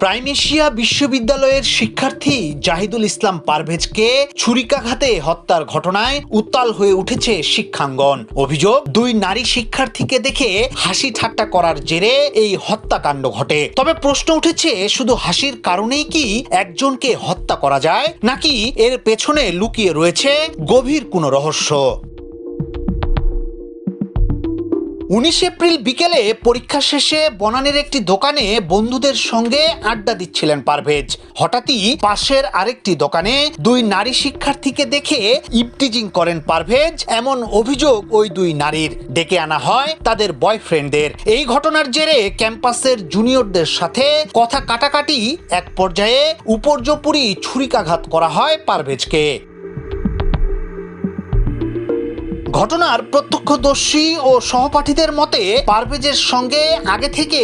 প্রাইমেশিয়া বিশ্ববিদ্যালয়ের শিক্ষার্থী জাহিদুল ইসলাম পারভেজকে ছুরিকাঘাতে হত্যার ঘটনায় উত্তাল হয়ে উঠেছে শিক্ষাঙ্গন। অভিযোগ, দুই নারী শিক্ষার্থীকে দেখে হাসি ঠাট্টা করার জেরে এই হত্যাকাণ্ড ঘটে। তবে প্রশ্ন উঠেছে, শুধু হাসির কারণেই কি একজনকে হত্যা করা যায়, নাকি এর পেছনে লুকিয়ে রয়েছে গভীর কোনো রহস্য? উনিশ এপ্রিল বিকেলে পরীক্ষা শেষে বনানের একটি দোকানে বন্ধুদের সঙ্গে আড্ডা দিচ্ছিলেন পারভেজ। হঠাৎই পাশের আরেকটি দোকানে দুই নারী শিক্ষার্থীকে দেখে ইপটিজিং করেন পারভেজ। এমন অভিযোগ ওই দুই নারীর। ডেকে আনা হয় তাদের বয়ফ্রেন্ডদের। এই ঘটনার জেরে ক্যাম্পাসের জুনিয়রদের সাথে কথা কাটাকাটি এক পর্যায়ে উপর্যপুরি ছুরিকাঘাত করা হয় পারভেজকে। ঘটনার প্রত্যক্ষদর্শী ও সহপাঠীদের মতে পারভেজের সঙ্গে আগে থেকে